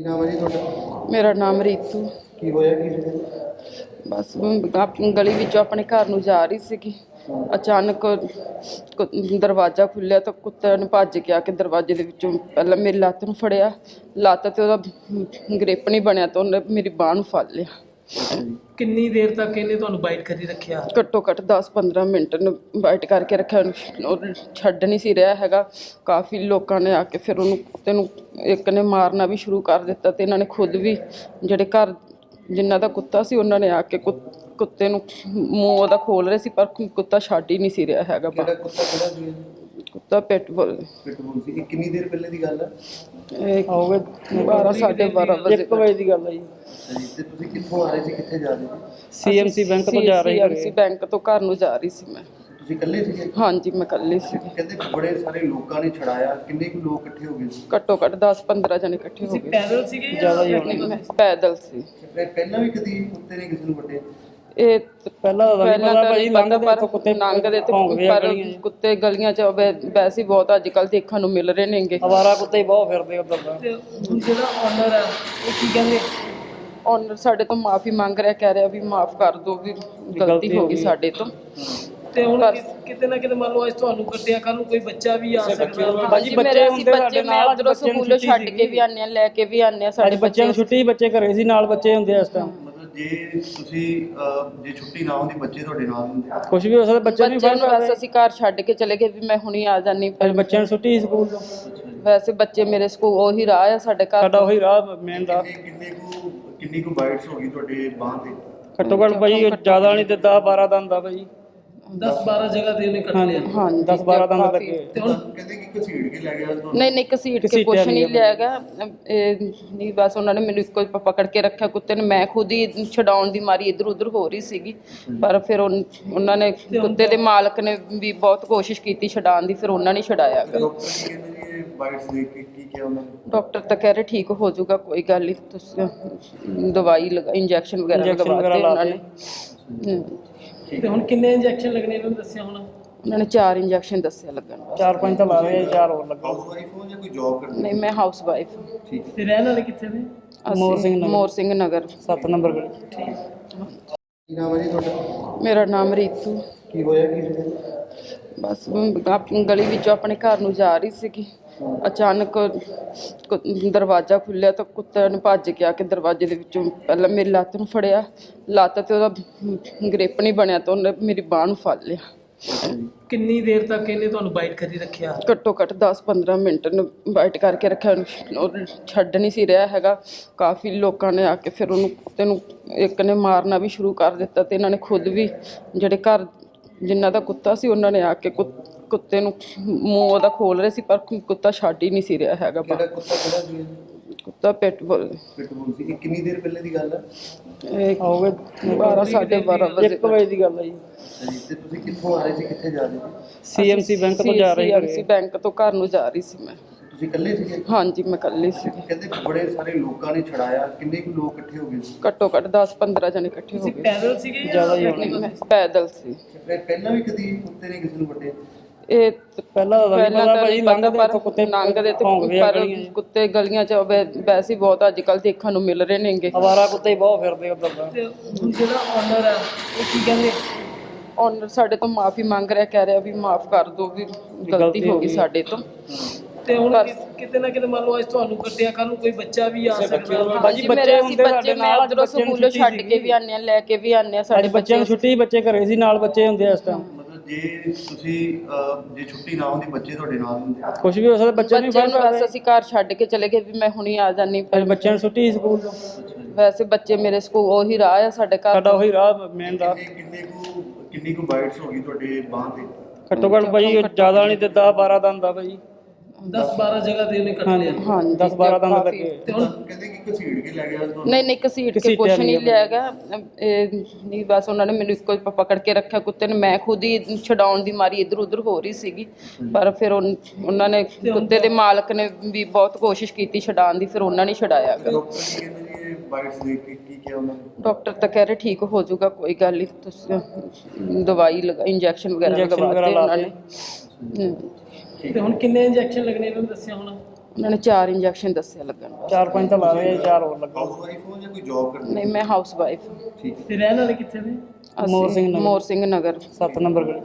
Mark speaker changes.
Speaker 1: ਕੀ ਨਾਮ ਹੈ ਜੀ ਤੁਹਾਡਾ?
Speaker 2: ਮੇਰਾ ਨਾਮ ਰੀਤੂ।
Speaker 1: ਕੀ ਹੋਇਆ ਕੀ?
Speaker 2: ਬਸ ਆਪਣੀ ਗਲੀ ਵਿੱਚੋਂ ਆਪਣੇ ਘਰ ਨੂੰ ਜਾ ਰਹੀ ਸੀਗੀ। ਅਚਾਨਕ ਕੁ- ਦਰਵਾਜ਼ਾ ਖੁੱਲਿਆ ਤਾਂ ਕੁੱਤੇ ਨੇ ਭੱਜ ਕੇ ਆ ਕੇ ਦਰਵਾਜ਼ੇ ਦੇ ਵਿੱਚੋਂ ਪਹਿਲਾਂ ਮੇਰੀ ਲੱਤ ਨੂੰ ਫੜਿਆ। ਲੱਤ ਤੇ ਉਹਦਾ ਗ੍ਰਿਪ ਨਹੀਂ ਬਣਿਆ ਤਾਂ ਉਹਨੇ ਮੇਰੀ ਬਾਹ ਨੂੰ ਫੜ ਲਿਆ।
Speaker 3: ਕਿੰਨੀ ਦੇਰ ਤੱਕ ਇਹਨੇ ਤੁਹਾਨੂੰ ਬਾਈਟ ਕਰੀ ਰੱਖਿਆ
Speaker 2: ਘੱਟੋ ਘੱਟ 10-15 ਮਿੰਟ ਨੂੰ ਬਾਈਟ ਕਰਕੇ ਰੱਖਿਆ। ਉਹ ਛੱਡ ਨਹੀਂ ਸੀ ਰਿਹਾ ਹੈਗਾ ਕਾਫੀ ਲੋਕਾਂ ਨੇ ਆ ਕੇ ਫਿਰ ਉਹਨੂੰ ਕੁੱਤੇ ਨੂੰ ਇੱਕ ਨੇ ਮਾਰਨਾ ਵੀ ਸ਼ੁਰੂ ਕਰ ਦਿੱਤਾ ਤੇ ਇਹਨਾਂ ਨੇ ਖੁਦ ਵੀ ਜਿਹੜੇ ਘਰ ਜਿਨ੍ਹਾਂ ਦਾ ਕੁੱਤਾ ਸੀ ਉਹਨਾਂ ਨੇ ਆ ਕੇ ਕੁੱਤ- ਕੁੱਤੇ ਨੂੰ ਮੂੰਹ ਉਹਦਾ ਖੋਲ ਰਹੇ ਸੀ ਪਰ ਕੁੱਤਾ ਛੱਡ ਹੀ ਨਹੀਂ ਸੀ ਰਿਹਾ ਹੈਗਾ
Speaker 1: ਕਿਹੜਾ। ਕੁੱਤਾ ਕਿਹੜਾ ਸੀ
Speaker 2: ਕੁੱਤਾ ਪਿਟਬੁਲ
Speaker 1: ਪਿਟਬੁਲ ਸੀ ਇਹ ਕਿੰਨੀ ਦੇਰ ਪਹਿਲੇ ਦੀ ਗੱਲ ਹੈ
Speaker 2: ਇਹ 12 ਸਾਢੇ 12 ਵਜੇ।
Speaker 4: 1 ਵਜੇ ਦੀ ਗੱਲ ਹੈ ਜੀ।
Speaker 1: ਅੱਛਾ ਜੀ ਤੇ ਤੁਸੀਂ ਕਿੱਥੋਂ ਆ ਰਹੇ ਸੀ ਕਿੱਥੇ ਜਾ ਰਹੇ ਸੀ?
Speaker 4: ਸੀਐਮਸੀ ਬੈਂਕ ਤੋਂ ਜਾ ਰਹੀ
Speaker 2: CMC
Speaker 4: ਹੈ
Speaker 2: ਬੈਂਕ ਤੋਂ ਘਰ ਨੂੰ ਜਾ ਰਹੀ ਸੀ ਮੈਂ।
Speaker 1: ਤੁਸੀਂ ਇਕੱਲੇ ਸੀਗੇ?
Speaker 2: ਹਾਂਜੀ ਮੈਂ ਇਕੱਲੀ ਸੀ।
Speaker 1: ਕਹਿੰਦੇ ਬੜੇ ਸਾਰੇ ਲੋਕਾਂ ਨੇ ਛੜਾਇਆ ਕਿੰਨੇ ਕੁ ਲੋਕ ਇਕੱਠੇ ਹੋ ਗਏ ਸੀ?
Speaker 2: ਘੱਟੋ ਘੱਟ 10-15 ਜਣੇ ਇਕੱਠੇ ਹੋ
Speaker 3: ਤੁਸੀਂ
Speaker 2: ਗਏ।
Speaker 3: ਪੈਦਲ ਸੀਗੇ ਜਾਂ
Speaker 4: ਜ਼ਿਆਦਾ ਹੀ ਹੋਣੀ।
Speaker 2: ਪੈਦਲ ਸੀ।
Speaker 1: ਪਹਿਲਾਂ ਵੀ ਕਦੀ ਕੁੱਤੇ ਨੇ ਕਿਸੇ ਨੂੰ ਵੱਡੇ?
Speaker 2: ਇਹ
Speaker 4: ਪਹਿਲਾਂ ਤਾਂ ਨਹੀਂ ਪਤਾ ਲੰਘਦੇ ਇੱਥੋਂ ਕੁੱਤੇ
Speaker 2: ਲੰਘਦੇ ਤੇ
Speaker 4: ਭੌਂਕਦੇ ਆ
Speaker 2: ਪਰ
Speaker 4: ਗਲੀਆਂ 'ਚ।
Speaker 2: ਕੁੱਤੇ ਗਲੀਆਂ 'ਚ ਵੈ- ਵੈਸੇ ਹੀ ਬਹੁਤ ਅੱਜ ਕੱਲ ਦੇਖਣ ਨੂੰ ਮਿਲ ਰਹੇ ਨੇਗੇ।
Speaker 4: ਅਵਾਰਾ ਕੁੱਤੇ ਹੀ ਬਹੁਤ ਫਿਰਦੇ ਉਧਰ
Speaker 3: ਤੇ। ਜਿਹੜਾ ਓਨਰ ਹੈ ਉਹ ਕੀ ਕਹਿੰਦੇ?
Speaker 2: ਔਨਰ ਸਾਡੇ ਤੋਂ ਮਾਫੀ ਮੰਗ ਰਿਹਾ ਕਹਿ ਰਿਹਾ ਵੀ ਮਾਫ ਕਰ ਦਿਓ ਵੀ ਗਲਤੀ ਹੋ ਗਈ ਸਾਡੇ ਤੋਂ।
Speaker 3: ਤੇ ਹੁਣ ਕਿ- ਕਿਤੇ ਨਾ ਕਿਤੇ ਮੰਨ ਲਓ ਅੱਜ ਤੁਹਾਨੂੰ ਕੱਟਿਆ ਕੱਲ ਨੂੰ ਕੋਈ ਬੱਚਾ ਵੀ ਆ ਸਕਦਾ।
Speaker 4: ਬਾਜੀ
Speaker 2: ਹਾਂਜੀ,
Speaker 4: ਬੱਚੇ ਹੁੰਦੇ ਸਾਡੇ
Speaker 2: ਬੱਚੇ
Speaker 4: ਨਾਲ, ਬੱਚਿਆਂ ਨੂੰ
Speaker 2: ਸਕੂਲੋਂ
Speaker 4: ਛੁੱਟੀ
Speaker 2: ਛੱਡ ਕੇ। ਵੀ ਆਨੇ ਆ ਲੈ ਕੇ ਵੀ ਆਨੇ ਆ
Speaker 4: ਸਾਡੇ ਬੱਚਿਆਂ ਨੂੰ ਛੁੱਟੀ ਬੱਚੇ ਘਰੇ ਸੀ ਨਾਲ ਬੱਚੇ ਹੁੰਦੇ ਆ ਇਸ ਟਾਈਮ
Speaker 1: ਜੇ ਤੁਸੀਂ ਅਹ, ਜੇ ਛੁੱਟੀ ਨਾ ਹੁੰਦੀ ਬੱਚੇ ਤੁਹਾਡੇ ਨਾਲ ਹੁੰਦੇ।
Speaker 4: ਕੁਝ ਵੀ ਹੋ ਸਕਦਾ ਬੱਚੇ ਨਹੀਂ
Speaker 2: ਬੱਚੇ
Speaker 4: ਫੜ
Speaker 2: ਨੂੰ ਬਸ
Speaker 4: ਸਕਦੇ
Speaker 2: ਅਸੀਂ ਘਰ ਛੱਡ ਕੇ ਚਲੇ ਗਏ ਵੀ ਮੈਂ ਹੁਣੀ ਆ ਜਾਨੀ
Speaker 4: ਅੱਜ ਬੱਚਿਆਂ ਨੂੰ ਛੁੱਟੀ ਸੀ ਸਕੂਲ ਤੋਂ।
Speaker 2: ਵੈਸੇ ਬੱਚੇ ਮੇਰੇ ਸਕੂਲ ਉਹੀ ਰਾਹ ਆ ਸਾਡੇ ਘਰ
Speaker 4: ਸਾਡਾ ਉਹੀ ਰਾਹ ਮੇਨ ਰਾਹ।
Speaker 1: ਕਿੰਨੇ ਕਿੰਨੇ ਕੁ ਕਿੰਨੀ ਕੁ ਬਾਈਟਸ ਹੋ ਗਈ ਤੁਹਾਡੇ ਬਾਹ ਤੇ?
Speaker 4: ਘੱਟੋ ਘੱਟ ਭਾਈ ਜ਼ਿਆਦਾ ਨਹੀਂ ਤੇ 10 12 ਦਾ ਹੁੰਦਾ ਭਾਈ
Speaker 3: 10 12 ਜਗ੍ਹਾ ਤੇ ਉਹਨੇ ਕੱਟ ਲਿਆ।
Speaker 2: ਹਾਂਜੀ
Speaker 4: 10 12 ਦਾ
Speaker 2: ਕਾਫੀ।
Speaker 4: ਲੱਗੇ।
Speaker 3: ਤੇ ਹੁਣ
Speaker 1: ਕਹਿੰਦੇ ਕਿ ਘਸੀੜ ਕੇ ਲੈ ਗਿਆ ਤੁਹਾਨੂੰ
Speaker 2: ਨਹੀਂ ਨਹੀਂ ਘਸੀਟ ਕੇ
Speaker 4: ਘਸੀਟਿਆ
Speaker 2: ਕੁਛ
Speaker 4: ਨਹੀਂ
Speaker 2: ਨਹੀਂ
Speaker 4: ਹੈ
Speaker 2: ਲਿਆ ਗਿਆ ਇਹ ਨਹੀਂ ਬਸ ਉਹਨਾਂ ਨੇ ਮੈਨੂੰ ਇੱਕੋ ਹੀ ਪ- ਪਕੜ ਕੇ ਰੱਖਿਆ ਕੁੱਤੇ ਨੇ। ਮੈਂ ਖੁਦ ਹੀ ਛਡਾਉਣ ਦੀ ਮਾਰੀ ਇੱਧਰ ਉੱਧਰ ਹੋ ਰਹੀ ਸੀਗੀ। ਪਰ ਫਿਰ ਉਨ- ਉਹਨਾਂ ਨੇ ਕੁੱਤੇ ਦੇ ਮਾਲਕ ਨੇ ਵੀ ਬਹੁਤ ਕੋਸ਼ਿਸ਼ ਕੀਤੀ ਛਡਾਉਣ ਦੀ ਫਿਰ ਉਹਨਾਂ ਨੇ ਛਡਾਇਆ ਗਾ।
Speaker 1: ਡਾਕਟਰ ਜੀ ਕਹਿੰਦੇ ਜੀ ਇਹ ਬਾਈਟਸ ਦੇਖ ਕੇ ਕੀ ਕਿਹਾ ਉਹਨਾਂ ਨੇ?
Speaker 2: ਡਾਕਟਰ ਤਾਂ ਕਹਿ ਰਹੇ ਠੀਕ ਹੋ ਜਾਊਗਾ ਕੋਈ ਗੱਲ ਨਹੀਂ ਤੁਸੀਂ ਦਵਾਈ ਲਗਾ ਇੰਜੈਕਸ਼ਨ ਵਗੈਰਾ
Speaker 4: Injection
Speaker 2: ਲਗਵਾ
Speaker 4: ਵਗੈਰਾ
Speaker 2: ਦਿੱਤੇ
Speaker 4: ਲਾ
Speaker 2: ਉਹਨਾਂ
Speaker 4: ਦਿੱਤੇ।
Speaker 2: ਨੇ। ਹਮ,
Speaker 3: ਤੇ ਹੁਣ ਕਿੰਨੇ ਇੰਜੈਕਸ਼ਨ ਲੱਗਣੇ ਇਹਨਾਂ ਨੂੰ ਦੱਸਿਆ ਹੋਣਾ?
Speaker 2: ਉਹਨਾਂ ਨੇ ਚਾਰ ਇੰਜੈਕਸ਼ਨ ਦੱਸਿਆ ਲੱਗਣ।
Speaker 4: ਚਾਰ ਪੰਜ ਤਾਂ ਲਾ ਰਹੇ ਆ, ਚਾਰ ਹੋਰ ਲੱਗਾ
Speaker 1: ਹਾਊਸ ਵਾਈਫ ਹੋ ਜਾਂ ਕੋਈ ਜੌਬ ਕਰਦੇ
Speaker 2: ਨਹੀਂ ਮੈਂ ਹਾਊਸ ਵਾਈਫ
Speaker 1: ਠੀਕ
Speaker 3: ਤੇ ਰਹਿਣ ਵਾਲੇ ਕਿੱਥੇ ਨੇ?
Speaker 4: ਮੋਹਰ ਸਿੰਘ ਨਗਰ।
Speaker 2: ਮੋਰ ਸਿੰਘ ਨਗਰ।
Speaker 4: 7 ਨੰਬਰ ਗਲੀ।
Speaker 1: ਕੀ ਨਾਮ ਹੈ ਜੀ ਤੁਹਾਡਾ?
Speaker 2: ਮੇਰਾ ਨਾਮ ਰੀਤੂ।
Speaker 1: ਕੀ ਹੋਇਆ ਕੀ?
Speaker 2: ਬਸ ਆਪਣੀ ਗਲੀ ਵਿੱਚੋਂ ਆਪਣੇ ਘਰ ਨੂੰ ਜਾ ਰਹੀ ਸੀਗੀ। ਅਚਾਨਕ ਕੁ- ਦਰਵਾਜ਼ਾ ਖੁੱਲਿਆ ਤਾਂ ਕੁੱਤੇ ਨੇ ਭੱਜ ਕੇ ਆ ਕੇ ਦਰਵਾਜ਼ੇ ਦੇ ਵਿੱਚੋਂ ਪਹਿਲਾਂ ਮੇਰੀ ਲੱਤ ਨੂੰ ਫੜਿਆ। ਲੱਤ ਤੇ ਉਹਦਾ ਗ੍ਰਿਪ ਨਹੀਂ ਬਣਿਆ ਤਾਂ ਉਹਨੇ ਮੇਰੀ ਬਾਹ ਨੂੰ ਫੜ ਲਿਆ।
Speaker 3: ਕਿੰਨੀ ਦੇਰ ਤੱਕ ਇਹਨੇ ਤੁਹਾਨੂੰ ਬਾਈਟ ਕਰੀ ਰੱਖਿਆ?
Speaker 2: ਘੱਟੋ ਘੱਟ 10-15 ਮਿੰਟ ਨੂੰ ਬਾਈਟ ਕਰਕੇ ਰੱਖਿਆ। ਉਹਨੂੰ। ਉਹ ਛੱਡ ਨਹੀਂ ਸੀ ਰਿਹਾ ਹੈਗਾ। ਕਾਫੀ ਲੋਕਾਂ ਨੇ ਆ ਕੇ ਫਿਰ ਉਹਨੂੰ ਕੁੱਤੇ ਨੂੰ ਇੱਕ ਨੇ ਮਾਰਨਾ ਵੀ ਸ਼ੁਰੂ ਕਰ ਦਿੱਤਾ ਤੇ ਇਹਨਾਂ ਨੇ ਖੁਦ ਵੀ ਜਿਹੜੇ ਘਰ ਜਿਨ੍ਹਾਂ ਦਾ ਕੁੱਤਾ ਸੀ ਉਹਨਾਂ ਨੇ ਆ ਕੇ ਕੁੱਤ- ਕੁੱਤੇ ਨੂੰ ਮੂੰਹ ਉਹਦਾ ਖੋਲ ਰਹੇ ਸੀ ਪਰ ਕੁੱਤਾ ਛੱਡ ਹੀ ਨਹੀਂ ਸੀ ਰਿਹਾ ਹੈਗਾ
Speaker 1: ਕਿਹੜਾ। ਕੁੱਤਾ ਕਿਹੜਾ ਸੀ
Speaker 2: ਕੁੱਤਾ ਪਿਟਬੁਲ
Speaker 1: ਪਿਟਬੁਲ ਸੀ। ਇਹ ਕਿੰਨੀ ਦੇਰ ਪਹਿਲੇ ਦੀ ਗੱਲ ਹੈ
Speaker 2: ਇਹ
Speaker 4: ਹੋਵੇ
Speaker 2: 12 ਸਾਢੇ 12 ਵਜੇ
Speaker 4: 1 ਵਜੇ ਦੀ ਗੱਲ ਹੈ ਜੀ।
Speaker 1: ਅੱਛਾ ਜੀ ਤੇ ਤੁਸੀਂ ਕਿੱਥੋਂ ਆ ਰਹੇ ਸੀ? ਕਿੱਥੇ ਜਾ ਰਹੇ ਸੀ?
Speaker 4: ਸੀਐਮਸੀ ਬੈਂਕ ਤੋਂ ਜਾ ਰਹੀ
Speaker 2: ਬੈਂਕ ਤੋਂ ਘਰ ਨੂੰ ਜਾ ਰਹੀ ਸੀ ਮੈਂ।
Speaker 1: ਤੁਸੀਂ ਇਕੱਲੇ ਸੀਗੇ?
Speaker 2: ਹਾਂਜੀ ਮੈਂ ਇਕੱਲੀ ਸੀ।
Speaker 1: ਕਹਿੰਦੇ ਬੜੇ ਸਾਰੇ ਲੋਕਾਂ ਨੇ ਛੜਾਇਆ ਕਿੰਨੇ ਕੁ ਲੋਕ ਇਕੱਠੇ ਹੋ ਗਏ ਸੀ?
Speaker 2: ਘੱਟੋ ਘੱਟ 10-15 ਜਣੇ ਇਕੱਠੇ ਹੋ ਗਏ
Speaker 3: ਪੈਦਲ ਸੀਗੇ
Speaker 4: ਜ਼ਿਆਦਾ ਹੀ ਹੋਣੀ।
Speaker 2: ਮੈਂ ਪੈਦਲ ਸੀ।
Speaker 1: ਤੇ ਪਹਿਲਾਂ ਵੀ ਕਦੀ ਕੁੱਤੇ ਨੇ ਕਿਸੇ ਨੂੰ ਵੱਡੇ?
Speaker 2: ਇਹ
Speaker 4: ਪਹਿਲਾਂ
Speaker 2: ਪਹਿਲਾਂ ਤਾਂ
Speaker 4: ਭਾਈ ਲੰਘਦੇ
Speaker 2: ਪਰ
Speaker 4: ਕੁੱਤੇ
Speaker 2: ਲੰਘਦੇ ਤੇ
Speaker 4: ਆ
Speaker 2: ਪਰ। ਕੁੱਤੇ ਗਲੀਆਂ 'ਚ ਵੈਸੇ ਹੀ ਬਹੁਤ ਅੱਜ ਕੱਲ ਦੇਖਣ ਨੂੰ ਮਿਲ ਰਹੇ ਨੇਗੇ।
Speaker 4: ਅਵਾਰਾ ਕੁੱਤੇ ਹੀ ਬਹੁਤ ਫਿਰਦੇ ਉਧਰ
Speaker 3: ਤੇ। ਜਿਹੜਾ ਓਨਰ ਹੈ ਉਹ ਕੀ ਕਹਿੰਦੇ?
Speaker 2: ਔਨਰ ਸਾਡੇ ਤੋਂ ਮਾਫੀ ਮੰਗ ਰਿਹਾ ਕਹਿ ਰਿਹਾ ਵੀ ਮਾਫ ਕਰ ਦਿਓ ਵੀ ਗਲਤੀ ਹੋ ਗਈ ਸਾਡੇ ਤੋਂ।
Speaker 3: ਤੇ ਹੁਣ ਕਿ- ਕਿਤੇ ਨਾ ਕਿਤੇ ਮੰਨ ਲਓ ਅੱਜ ਤੁਹਾਨੂੰ ਕੱਟਿਆ ਕੱਲ ਨੂੰ ਕੋਈ ਬੱਚਾ ਵੀ ਆ ਸਕਦਾ।
Speaker 4: ਬਾਜੀ
Speaker 2: ਹਾਂਜੀ,
Speaker 4: ਬੱਚੇ
Speaker 2: ਮੇਰੇ ਅਸੀਂ
Speaker 4: ਹੁੰਦੇ
Speaker 2: ਬੱਚੇ
Speaker 4: ਸਾਡੇ
Speaker 2: ਮੈਂ
Speaker 4: ਨਾਲ,
Speaker 2: ਉਧਰੋਂ
Speaker 4: ਬੱਚਿਆਂ ਨੂੰ
Speaker 2: ਸਕੂਲੋਂ
Speaker 4: ਛੁੱਟੀ
Speaker 2: ਛੱਡ ਕੇ। ਵੀ ਆਨੇ ਆ ਲੈ ਕੇ ਵੀ ਆਨੇ ਆ
Speaker 4: ਸਾਡੇ
Speaker 2: ਸਾਡੇ
Speaker 4: ਬੱਚਿਆਂ ਨੂੰ ਛੁੱਟੀ ਬੱਚੇ ਘਰੇ ਸੀ ਨਾਲ ਬੱਚੇ ਹੁੰਦੇ ਆ ਇਸ ਟਾਈਮ
Speaker 1: ਮਤਲਬ ਜੇ ਤੁਸੀਂ ਅਹ, ਜੇ ਛੁੱਟੀ ਨਾ ਹੁੰਦੀ ਬੱਚੇ ਤੁਹਾਡੇ ਨਾਲ ਹੁੰਦੇ
Speaker 4: ਕੁਝ ਵੀ ਹੋ ਸਕਦਾ ਬੱਚੇ ਨਹੀਂ
Speaker 2: ਬੱਚੇ
Speaker 4: ਫੜ
Speaker 2: ਨੂੰ ਬਸ ਅਸੀਂ ਘਰ ਛੱਡ ਕੇ ਚਲੇ ਗਏ ਵੀ ਮੈਂ ਹੁਣੀ ਆ ਜਾਨੀ
Speaker 4: ਅੱਜ ਬੱਚਿਆਂ ਨੂੰ ਛੁੱਟੀ ਸੀ ਸਕੂਲ ਤੋਂ।
Speaker 2: ਵੈਸੇ ਬੱਚੇ ਮੇਰੇ ਸਕੂਲ ਉਹੀ ਰਾਹ ਆ ਸਾਡੇ ਘਰ
Speaker 4: ਸਾਡਾ ਉਹੀ ਰਾਹ ਮੇਨ ਰਾਹ।
Speaker 1: ਕਿੰਨੇ ਕਿੰਨੇ ਕੁ ਕਿੰਨੀ ਕੁ ਬਾਈਟਸ ਹੋ ਗਈ ਤੁਹਾਡੇ ਬਾਹ ਤੇ?
Speaker 4: ਘੱਟੋ ਘੱਟ ਭਾਈ ਜ਼ਿਆਦਾ ਨਹੀਂ ਤੇ 10 12 ਦਾ ਹੁੰਦਾ ਭਾਈ
Speaker 3: 10 12 ਜਗ੍ਹਾ ਤੇ ਉਹਨੇ ਕੱਟ ਲਿਆ।
Speaker 2: ਹਾਂਜੀ
Speaker 4: 10 12 ਦਾ
Speaker 2: ਕਾਫੀ।
Speaker 4: ਲੱਗੇ।
Speaker 3: ਤੇ ਹੁਣ
Speaker 1: ਕਹਿੰਦੇ ਕਿ ਘਸੀੜ ਕੇ ਲੈ ਗਿਆ ਤੁਹਾਨੂੰ।
Speaker 2: ਨਹੀਂ ਨਹੀਂ ਘਸੀਟ ਕੇ
Speaker 4: ਘਸੀਟਿਆ
Speaker 2: ਕੁਛ
Speaker 4: ਨਹੀਂ
Speaker 2: ਨਹੀਂ ਲਿਆ ਗਿਆ। ਇਹ ਨਹੀਂ ਬਸ ਉਹਨਾਂ ਨੇ ਮੈਨੂੰ ਇੱਕੋ ਹੀ ਪ- ਪਕੜ ਕੇ ਰੱਖਿਆ ਕੁੱਤੇ ਨੇ। ਮੈਂ ਖੁਦ ਹੀ ਛਡਾਉਣ ਦੀ ਮਾਰੀ ਇੱਧਰ ਉੱਧਰ ਹੋ ਰਹੀ ਸੀਗੀ। ਪਰ ਫਿਰ ਉਨ- ਉਹਨਾਂ ਨੇ ਕੁੱਤੇ ਦੇ ਮਾਲਕ ਨੇ ਵੀ ਬਹੁਤ ਕੋਸ਼ਿਸ਼ ਕੀਤੀ ਛਡਾਉਣ ਦੀ ਫਿਰ ਉਹਨਾਂ ਨੇ ਛਡਾਇਆ ਗਾ।
Speaker 1: ਡਾਕਟਰ ਜੀ ਕਹਿੰਦੇ ਜੀ ਇਹ ਬਾਈਟਸ ਦੇਖ ਕੇ ਕੀ ਕਿਹਾ ਉਹਨਾਂ ਨੇ?
Speaker 2: ਡਾਕਟਰ ਤਾਂ ਕਹਿ ਰਹੇ ਠੀਕ ਹੋ ਜਾਊਗਾ ਕੋਈ ਗੱਲ ਨਹੀਂ ਤੁਸੀਂ ਦਵਾਈ ਲਗਾ ਇੰਜੈਕਸ਼ਨ ਵਗੈਰਾ
Speaker 4: Injection
Speaker 2: ਲਗਵਾ
Speaker 4: ਵਗੈਰਾ
Speaker 2: ਦਿੱਤੇ
Speaker 4: ਲਾ
Speaker 2: ਉਹਨਾਂ ਨੇ। ਹਮ।
Speaker 3: ਤੇ ਹੁਣ ਕਿੰਨੇ ਇੰਜੈਕਸ਼ਨ ਲੱਗਣੇ ਇਹਨਾਂ ਨੂੰ ਦੱਸਿਆ ਹੋਣਾ?
Speaker 2: ਉਹਨਾਂ ਨੇ ਚਾਰ ਇੰਜੈਕਸ਼ਨ ਦੱਸਿਆ ਲੱਗਣ
Speaker 4: ਚਾਰ ਪੰਜ ਤਾਂ ਲਾ ਰਹੇ ਆ, ਚਾਰ ਹੋਰ ਲੱਗਾ
Speaker 1: ਹਾਊਸ ਵਾਈਫ ਹੋ ਜਾਂ ਕੋਈ ਜੌਬ ਕਰਦੇ
Speaker 2: ਨਹੀਂ ਮੈਂ ਹਾਊਸ ਵਾਈਫ
Speaker 1: ਠੀਕ
Speaker 3: ਤੇ ਰਹਿਣ ਵਾਲੇ ਕਿੱਥੇ ਨੇ?
Speaker 4: ਮੋਹਰ ਸਿੰਘ ਨਗਰ।
Speaker 2: ਮੋਹਰ ਸਿੰਘ ਨਗਰ।
Speaker 4: 7 ਨੰਬਰ ਗਲੀ।